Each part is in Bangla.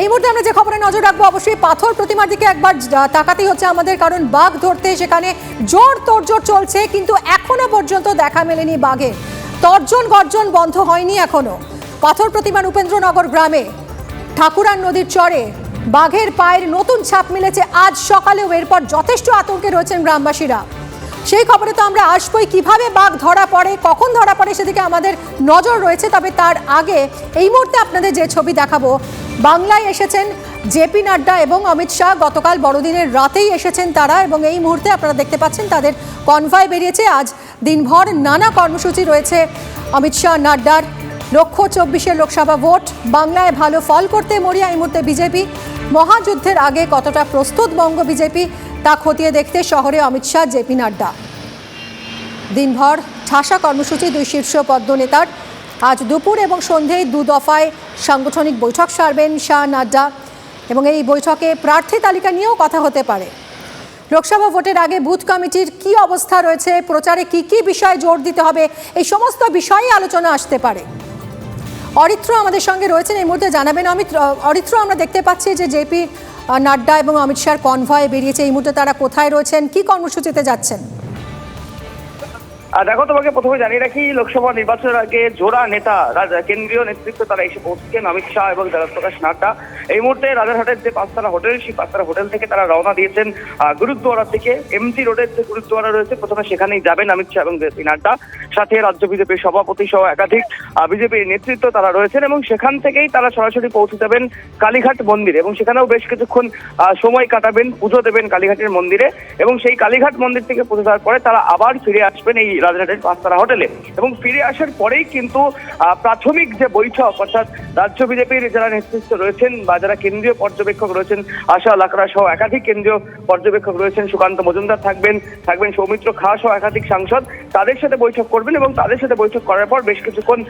এই মুহূর্তে আমরা যে খবরে নজর রাখব, অবশ্যই পাথর প্রতিমার দিকে একবার তাকাতেই হচ্ছে আমাদের, কারণ বাঘ ধরতে সেখানে জোর তোড়জোড় চলছে, কিন্তু এখনও পর্যন্ত দেখা মেলেনি বাঘে তর্জন গর্জন বন্ধ হয়নি এখনও। পাথর প্রতিমার উপেন্দ্রনগর গ্রামে, ঠাকুরান নদীর চরে, বাঘের পায়ের নতুন ছাপ মিলেছে। আজ সকালেও এরপর যথেষ্ট আতঙ্কে রয়েছেন গ্রামবাসীরা। সেই খবরে তো আমরা আসবই। কীভাবে বাঘ ধরা পড়ে, কখন ধরা পড়ে সেদিকে আমাদের নজর রয়েছে, তবে তার আগে এই মুহূর্তে আপনাদের যে ছবি দেখাবো, বাংলায় এসেছেন জেপি নাড্ডা এবং অমিত শাহ। গতকাল বড়দিনের রাতেই এসেছেন তারা এবং এই মুহূর্তে আপনারা দেখতে পাচ্ছেন তাদের কনভয় বেরিয়েছে। আজ দিনভর নানা কর্মসূচি রয়েছে অমিত শাহ নাড্ডার। লক্ষ্য চব্বিশের লোকসভা ভোট, বাংলায় ভালো ফল করতে মরিয়া এই মুহূর্তে বিজেপি। মহাযুদ্ধের আগে কতটা প্রস্তুত বঙ্গ বিজেপি তা খতিয়ে দেখতে শহরে অমিত শাহ, জেপি নাড্ডা। দিনভর ঠাসা কর্মসূচি দুই শীর্ষ পদ্ম নেতার আজ দুপুর এবং সন্ধেয় দু দফায় সাংগঠনিক বৈঠক সারবেন শাহ নাড্ডা এবং এই বৈঠকে প্রার্থী তালিকা নিয়েও কথা হতে পারে। লোকসভা ভোটের আগে বুথ কমিটির কি অবস্থা রয়েছে, প্রচারে কি কি বিষয়ে জোর দিতে হবে, এই সমস্ত বিষয়ে আলোচনা আসতে পারে। অরিত্র আমাদের সঙ্গে রয়েছেন, এই মুহূর্তে জানাবেন অমিত অরিত্র আমরা দেখতে পাচ্ছি যে জেপি নাড্ডা এবং অমিত শাহর কনভয়ে বেরিয়েছে। এই মুহূর্তে তারা কোথায় রয়েছেন? কি কর্মসূচিতে যাচ্ছেন? দেখো, তোমাকে প্রথমে জানিয়ে রাখি, লোকসভা নির্বাচনের আগে জোড়া নেতা কেন্দ্রীয় নেতৃত্ব তারা এসে পৌঁছেছেন, অমিত শাহ এবং জগৎপ্রকাশ নাড্ডা। এই মুহূর্তে রাজারহাটের যে পাঁচতারা হোটেল, সেই পাঁচতারা হোটেল থেকে তারা রওনা দিয়েছেন গুরুদ্বারা থেকে। এমজি রোডের যে গুরুদ্বারা রয়েছে, প্রথমে সেখানেই যাবেন অমিত শাহ এবং জেপি নাড্ডা। সাথে রাজ্য বিজেপির সভাপতি সহ একাধিক বিজেপির নেতৃত্ব তারা রয়েছেন এবং সেখান থেকেই তারা সরাসরি পৌঁছে যাবেন কালীঘাট মন্দিরে এবং সেখানেও বেশ কিছুক্ষণ সময় কাটাবেন, পুজো দেবেন কালীঘাটের মন্দিরে এবং সেই কালীঘাট মন্দির থেকে পুজো দেওয়ার পরে তারা আবার ফিরে আসবেন এই রাজঘাটের পাঁচতারা হোটেলে। এবং ফিরে আসার পরেই কিন্তু প্রাথমিক যে বৈঠক, অর্থাৎ রাজ্য বিজেপির যারা নেতৃত্ব রয়েছেন বা যারা কেন্দ্রীয় পর্যবেক্ষক রয়েছেন, আশা লাকড়া সহ একাধিক কেন্দ্রীয় পর্যবেক্ষক রয়েছেন, সুকান্ত মজুমদার থাকবেন থাকবেন সৌমিত্র খা সহ একাধিক সাংসদ, তাদের সাথে বৈঠক করবেন এবং তাদের সাথে বৈঠক করার পর বেশ কিছুক্ষণ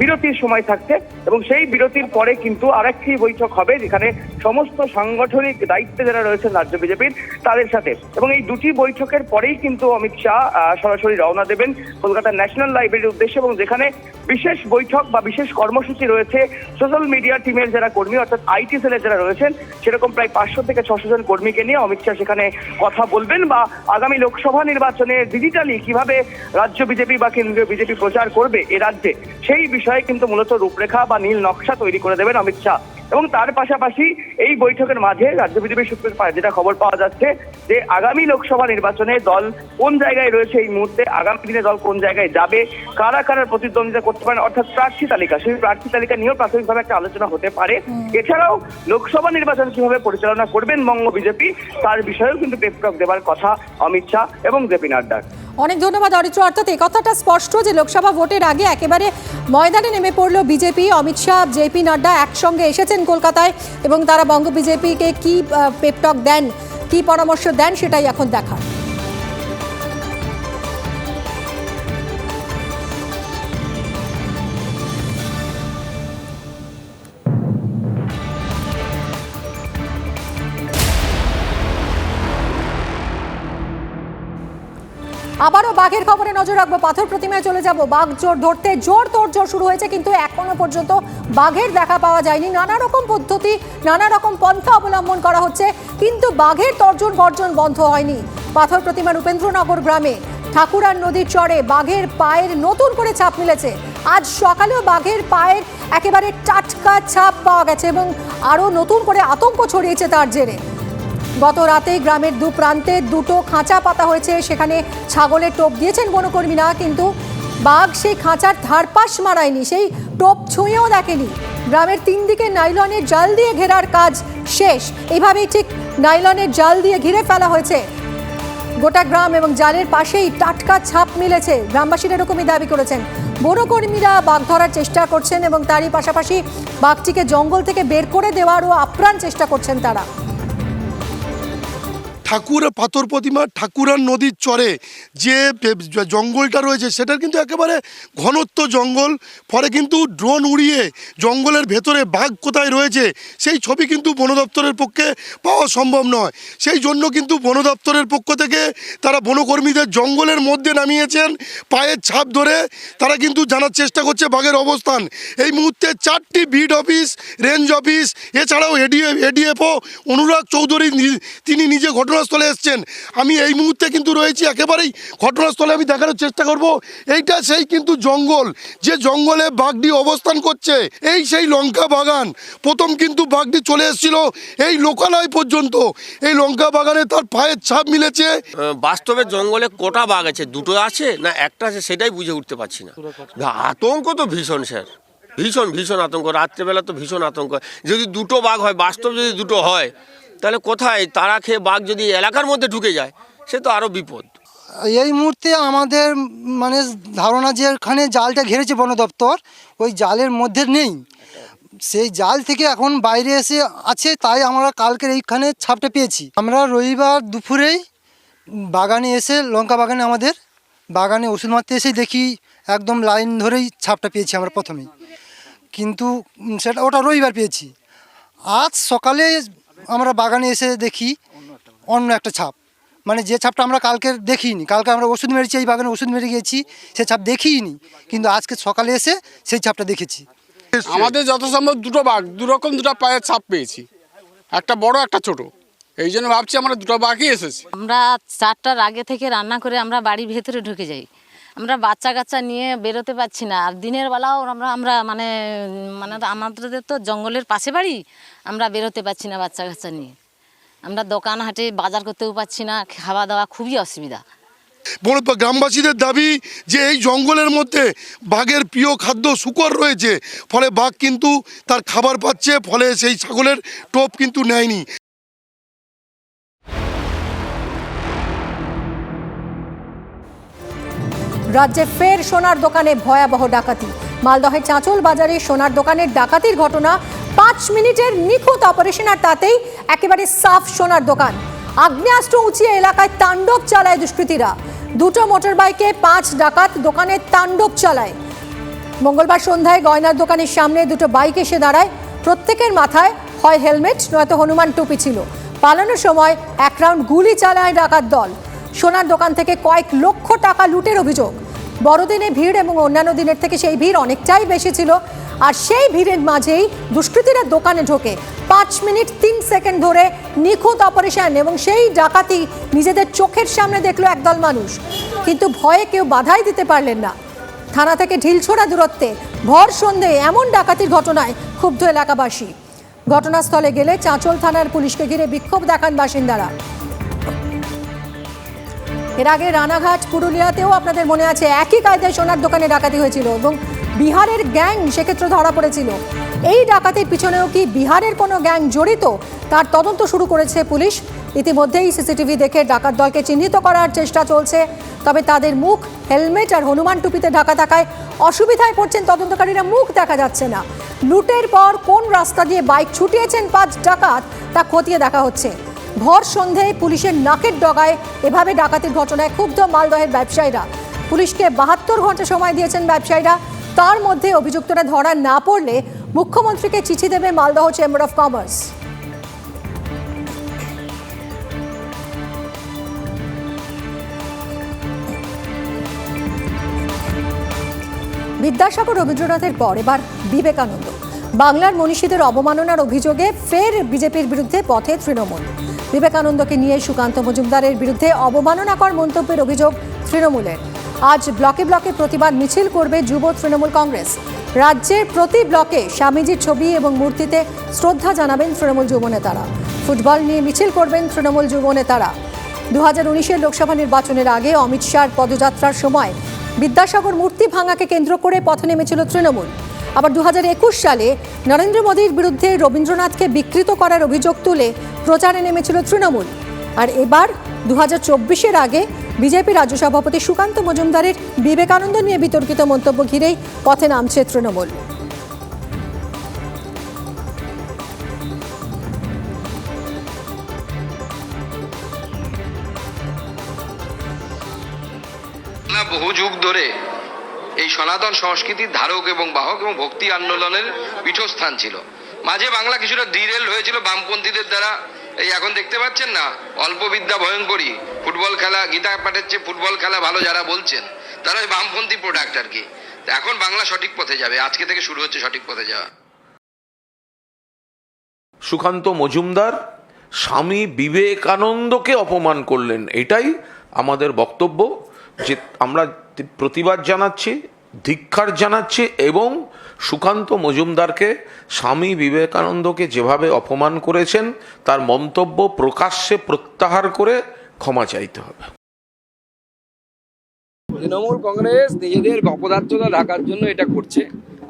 বিরতির সময় থাকছে। এবং সেই বিরতির পরে কিন্তু আরেকটি বৈঠক হবে, যেখানে সমস্ত সাংগঠনিক দায়িত্বে যারা রয়েছেন রাজ্য বিজেপির, তাদের সাথে। এবং এই দুটি বৈঠকের পরেই কিন্তু অমিত শাহ সরাসরি রওনা দেবেন কলকাতার ন্যাশনাল লাইব্রেরির উদ্দেশ্যে এবং যেখানে বিশেষ বৈঠক বা বিশেষ কর্মসূচি রয়েছে। সোশ্যাল মিডিয়া টিমের যারা কর্মী, অর্থাৎ আইটি সেলের যারা রয়েছেন, সেরকম প্রায় পাঁচশো থেকে ছশো জন কর্মীকে নিয়ে অমিত শাহ সেখানে কথা বলবেন বা আগামী লোকসভা নির্বাচনে ডিজিটালি কীভাবে রাজ্য বিজেপি বা কেন্দ্রীয় বিজেপি প্রচার করবে এ রাজ্যে, সেই বিষয়ে কিন্তু মূলত রূপরেখা বা নীল নকশা তৈরি করে দেবেন অমিত শাহ। এবং তার পাশাপাশি এই বৈঠকের মাঝে রাজ্য বিজেপি সূত্রের পা- যেটা খবর পাওয়া যাচ্ছে যে আগামী লোকসভা নির্বাচনে দল কোন জায়গায় রয়েছে এই মুহূর্তে আগামী দিনে দল কোন জায়গায় যাবে কারা কারা প্রতিদ্বন্দ্বিতা করতে পারেন অর্থাৎ প্রার্থী তালিকা সেই প্রার্থী তালিকা নিয়েও প্রাথমিকভাবে একটা আলোচনা হতে পারে। এছাড়াও লোকসভা নির্বাচন কীভাবে পরিচালনা করবেন বঙ্গ বিজেপি তার বিষয়েও কিন্তু পেপটক দেবার কথা অমিত শাহ এবং জেপি নাড্ডার। অনেক ধন্যবাদ অরিত্র। অর্থাৎ এই কথাটা স্পষ্ট যে লোকসভা ভোটের আগে একেবারে ময়দানে নেমে পড়ল বিজেপি। অমিত শাহ জেপি নাড্ডা একসঙ্গে এসেছেন কলকাতায় এবং তারা বঙ্গ বিজেপিকে কি পেপটক দেন, কি পরামর্শ দেন সেটাই এখন দেখার। আবারও বাঘের খবরে নজর রাখব, পাথর প্রতিমায় চলে যাব, বাঘ জোর ধরতে জোর তোর জোর শুরু হয়েছে, কিন্তু এখনও পর্যন্ত বাঘের দেখা পাওয়া যায়নি। নানা রকম পদ্ধতি, নানা রকম পন্থা অবলম্বন করা হচ্ছে, কিন্তু বাঘের তর্জন গর্জন বন্ধ হয়নি। পাথর প্রতিমা উপেন্দ্রনগর গ্রামে ঠাকুরার নদীর চরে বাঘের পায়ের নতুন করে ছাপ মিলেছে। আজ সকালেও বাঘের পায়ের একেবারে টাটকা ছাপ পাওয়া গেছে এবং আরও নতুন করে আতঙ্ক ছড়িয়েছে তার জেরে। গত রাতেই গ্রামের দু প্রান্তে দুটো খাঁচা পাতা হয়েছে। সেখানে ছাগলের টোপ দিয়েছেন বনকর্মীরা, কিন্তু বাঘ সেই খাঁচার ধারপাশ মারায়নি, সেই টোপ ছুঁয়েও দেখেনি। গ্রামের তিন দিকে নাইলনের জাল দিয়ে ঘেরার কাজ শেষ। এইভাবেই ঠিক নাইলনের জাল দিয়ে ঘিরে ফেলা হয়েছে। গোটা গ্রাম এবং জালের পাশেই টাটকা ছাপ মিলেছে। গ্রামবাসীরা এরকমই দাবি করেছেন। বনকর্মীরা বাঘ ধরার চেষ্টা করছেন এবং তারই পাশাপাশি বাঘটিকে জঙ্গল থেকে বের করে দেওয়ারও আপ্রাণ চেষ্টা করছেন তারা। ঠাকুর পাথর প্রতিমা ঠাকুরার নদীর চরে যে জঙ্গলটা রয়েছে, সেটার কিন্তু একেবারে ঘনত্ব জঙ্গল। ফলে কিন্তু ড্রোন উড়িয়ে জঙ্গলের ভেতরে বাঘ কোথায় রয়েছে, সেই ছবি কিন্তু বন দপ্তরের পক্ষে পাওয়া সম্ভব নয়। সেই জন্য কিন্তু বন দপ্তরের পক্ষ থেকে তারা বনকর্মীদের জঙ্গলের মধ্যে নামিয়েছেন, পায়ের ছাপ ধরে। তারা কিন্তু জানার চেষ্টা করছে বাঘের অবস্থান। এই মুহূর্তে চারটি বিড অফিস, রেঞ্জ অফিস, এছাড়াও এডিএফ এডিএফও অনুরাগ চৌধুরী তিনি নিজে ঘটনাস্থলে এসছেন। আমি এই মুহূর্তে কিন্তু রয়েছি একেবারেই ঘটনাস্থলে আমি দেখানোর চেষ্টা করব। এইটা সেই কিন্তু জঙ্গল যে জঙ্গলে বাঘটি অবস্থান করছে। এই সেই লঙ্কা বাগান প্রথম কিন্তু বাঘটি চলে এসেছিল এই লোকালয় পর্যন্ত। এই লঙ্কা বাগানে তার পায়ের ছাপ মিলেছে। বাস্তবে জঙ্গলে কোটা বাঘ আছে? দুটো আছে না একটা আছে সেটাই বুঝে উঠতে পারছি না আতঙ্ক তো ভীষণ স্যার। ভীষণ ভীষণ আতঙ্ক। রাত্রেবেলা তো ভীষণ আতঙ্ক। যদি দুটো বাঘ হয় বাস্তব যদি দুটো হয় তাহলে কোথায়? তারা খেয়ে বাঘ যদি এলাকার মধ্যে ঢুকে যায়, সে তো আরও বিপদ। এই মুহূর্তে আমাদের মানে ধারণা যে এখানে জালটা ঘেরেছে বন দপ্তর, ওই জালের মধ্যে নেই। সেই জাল থেকে এখন বাইরে এসে আছে, তাই আমরা কালকের এইখানে ছাপটা পেয়েছি। আমরা রবিবার দুপুরেই বাগানে এসে, লঙ্কা বাগানে আমাদের বাগানে ওষুধ মারতে এসে দেখি একদম লাইন ধরেই ছাপটা পেয়েছি আমরা প্রথমেই। কিন্তু সেটা ওটা রবিবার পেয়েছি। আজ সকালে আমরা বাগানে এসে দেখি অন্য একটা ছাপ। মানে যে ছাপটা আমরা কালকে দেখিনি কালকে আমরা ওষুধ মেরেছি এই বাগানে ওষুধ মেরে গিয়েছি সে ছাপ দেখিইনি কিন্তু আজকে সকালে এসে সেই ছাপটা দেখেছি। আমাদের যত সম্ভব দুটো বাঘ দু রকম দুটো পায়ের ছাপ পেয়েছি। একটা বড় একটা ছোট। এই জন্য ভাবছি আমরা দুটো বাঘই এসেছি। আমরা চারটার আগে থেকে রান্না করে আমরা বাড়ির ভেতরে ঢুকে যাই। আমরা বাচ্চা কাচ্চা নিয়ে বেরোতে পারছি না। আর দিনের বেলাও আমরা আমরা মানে মানে আমাদের তো জঙ্গলের পাশে বাড়ি, আমরা বেরোতে পারছি না বাচ্চা কাচ্চা নিয়ে। আমরা দোকান হাটে বাজার করতেও পারছি না, খাওয়া দাওয়া খুবই অসুবিধা। বন- গ্রামবাসীদের দাবি যে এই জঙ্গলের মধ্যে বাঘের প্রিয় খাদ্য শুকর রয়েছে, ফলে বাঘ কিন্তু তার খাবার পাচ্ছে, ফলে সেই ছাগলের টোপ কিন্তু নেয়নি। রাজ্যে ফের সোনার দোকানে ভয়াবহ ডাকাতি। মালদহের চাঁচল বাজারে সোনার দোকানের ডাকাতির ঘটনা পাঁচ মিনিটের নিখুঁত অপারেশন, আর তাতেই একেবারে সাফ সোনার দোকান। আগ্নেয়াস্ত্র উঁচিয়ে এলাকায় তাণ্ডব চালায় দুষ্কৃতীরা। দুটো মোটর বাইকে পাঁচ ডাকাত দোকানে তাণ্ডব চালায়। মঙ্গলবার সন্ধ্যায় গয়নার দোকানের সামনে দুটো বাইক এসে দাঁড়ায়। প্রত্যেকের মাথায় হয় হেলমেট, নয়তো হনুমান টুপি ছিল। পালানোর সময় এক রাউন্ড গুলি চালায় ডাকাত দল। সোনার দোকান থেকে কয়েক লক্ষ টাকা লুটের অভিযোগ। বড়দিনে ভিড় এবং অন্যান্য দিনের থেকে সেই ভিড় অনেকটাই বেশি ছিল। আর সেই ভিড়ের মাঝেই দুষ্কৃতীরা দোকানে ঢোকে। পাঁচ মিনিট, তিন সেকেন্ড ধরে নিখুঁত অপারেশন এবং সেই ডাকাতি নিজেদের চোখের সামনে দেখল একদল মানুষ। কিন্তু ভয়ে কেউ বাধাই দিতে পারলেন না। থানা থেকে ঢিলছোড়া দূরত্বে ভর সন্ধে এমন ডাকাতির ঘটনায় ক্ষুব্ধ এলাকাবাসী। ঘটনাস্থলে গেলে চাঁচল থানার পুলিশকে ঘিরে বিক্ষোভ দেখান বাসিন্দারা। এর আগে রানাঘাট, পুরুলিয়াতেও আপনাদের মনে আছে একই কায়দায় সোনার দোকানে ডাকাতি হয়েছিল এবং বিহারের গ্যাং সেক্ষেত্রে ধরা পড়েছিল। এই ডাকাতির পিছনেও কি বিহারের কোনো গ্যাং জড়িত? তার তদন্ত শুরু করেছে পুলিশ। ইতিমধ্যেই সিসিটিভি দেখে ডাকাত দলকে চিহ্নিত করার চেষ্টা চলছে। তবে তাদের মুখ, হেলমেট আর হনুমান টুপিতে ঢাকা থাকায় অসুবিধায় পড়ছেন তদন্তকারীরা। মুখ দেখা যাচ্ছে না। লুটের পর কোন রাস্তা দিয়ে বাইক ছুটিয়েছেন পাঁচ ডাকাত, তা খতিয়ে দেখা হচ্ছে। ভর সন্ধেয় পুলিশের নাকের ডগায় এভাবে ডাকাতির ঘটনায় ক্ষুব্ধ মালদহের ব্যবসায়ীরা। পুলিশকে বাহাত্তর ঘণ্টা সময় দিয়েছেন ব্যবসায়ীরা। তার মধ্যে অভিযুক্তরা ধরা না পড়লে মুখ্যমন্ত্রীকে চিঠি দেবে Malda chamber of commerce. Vidyasagar রবীন্দ্রনাথের পর এবার বিবেকানন্দ। বাংলার মনীষীদের অবমাননার অভিযোগে ফের বিজেপির বিরুদ্ধে পথে তৃণমূল। বিবেকানন্দকে নিয়ে সুকান্ত মজুমদারের বিরুদ্ধে অবমাননাকর মন্তব্যের অভিযোগ তৃণমূলের। আজ ব্লকে ব্লকে প্রতিবাদ মিছিল করবে যুব তৃণমূল কংগ্রেস। রাজ্যের প্রতি ব্লকে স্বামীজির ছবি এবং মূর্তিতে শ্রদ্ধা জানাবেন তৃণমূল যুব নেতারা। ফুটবল নিয়ে মিছিল করবেন তৃণমূল যুব নেতারা। দু হাজার উনিশের লোকসভা নির্বাচনের আগে অমিত শাহর পদযাত্রার সময় বিদ্যাসাগর মূর্তি ভাঙাকে কেন্দ্র করে পথে নেমেছিল তৃণমূল। আবার দু হাজার একুশ সালে নরেন্দ্র মোদীর বিরুদ্ধে রবীন্দ্রনাথকে বিকৃত করার অভিযোগ তুলে প্রচারে নেমেছিল তৃণমূল। আর এবার দু হাজার আগে বিজেপি রাজ্য সভাপতি সুকান্ত মজুমদারের বিবেকানন্দ নিয়ে বিতর্কিত মন্তব্য ঘিরেই পথে নামছে তৃণমূল। বহু যুগ ধরে এই সনাতন সংস্কৃতির ধারক এবং বাহক এবং ভক্তি আন্দোলনের পীঠস্থান ছিল। মাঝে বাংলা কিছুটা ডিরেল হয়েছিল বামপন্থীদের দ্বারা। এই এখন দেখতে পাচ্ছেন না অল্প বিদ্যা ভয়ঙ্করী ফুটবল খেলা, গীতা পাঠের চেয়ে ফুটবল খেলা ভালো যারা বলছেন, তারা ওই বামপন্থী প্রোডাক্ট আর কি। এখন বাংলা সঠিক পথে যাবে, আজকে থেকে শুরু হচ্ছে সঠিক পথে যাওয়া। সুকান্ত মজুমদার, স্বামী বিবেকানন্দকে অপমান করলেন, এটাই আমাদের বক্তব্য। যে আমরা প্রতিবাদ জানাচ্ছি ধিক্ষার জানাচ্ছি এবং সুকান্ত মজুমদারকে, স্বামী বিবেকানন্দকে যেভাবে অপমান করেছেন, তার মন্তব্য প্রকাশ্যে প্রত্যাহার করে ক্ষমা চাইতে হবে। তৃণমূল কংগ্রেস নিজেদের অপদার্থতা ঢাকার জন্য এটা করছে।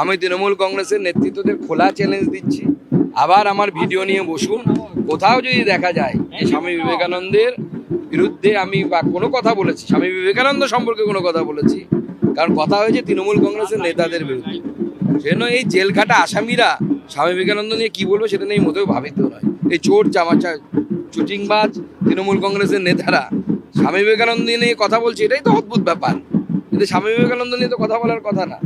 আমি তৃণমূল কংগ্রেসের নেতৃত্বদের খোলা চ্যালেঞ্জ দিচ্ছি। আবার আমার ভিডিও নিয়ে বসুন। কোথাও যদি দেখা যায় স্বামী বিবেকানন্দের বিরুদ্ধে আমি বা কোনো কথা বলেছি, স্বামী বিবেকানন্দ সম্পর্কে কোনো কথা বলেছি। কারণ কথা হয়েছে তৃণমূল কংগ্রেসের নেতাদের বিরুদ্ধে। সেজন্য এই জেলখাটা আসামিরা স্বামী বিবেকানন্দ নিয়ে কি বলবে সেটা নিয়ে মোটেও ভাবিত নয়। এই চোর, চামাচা, চুটিংবাজ তৃণমূল কংগ্রেসের নেতারা স্বামী বিবেকানন্দ নিয়ে কথা বলছে, এটাই তো অদ্ভুত ব্যাপার। কিন্তু স্বামী বিবেকানন্দ নিয়ে তো কথা বলার কথা না।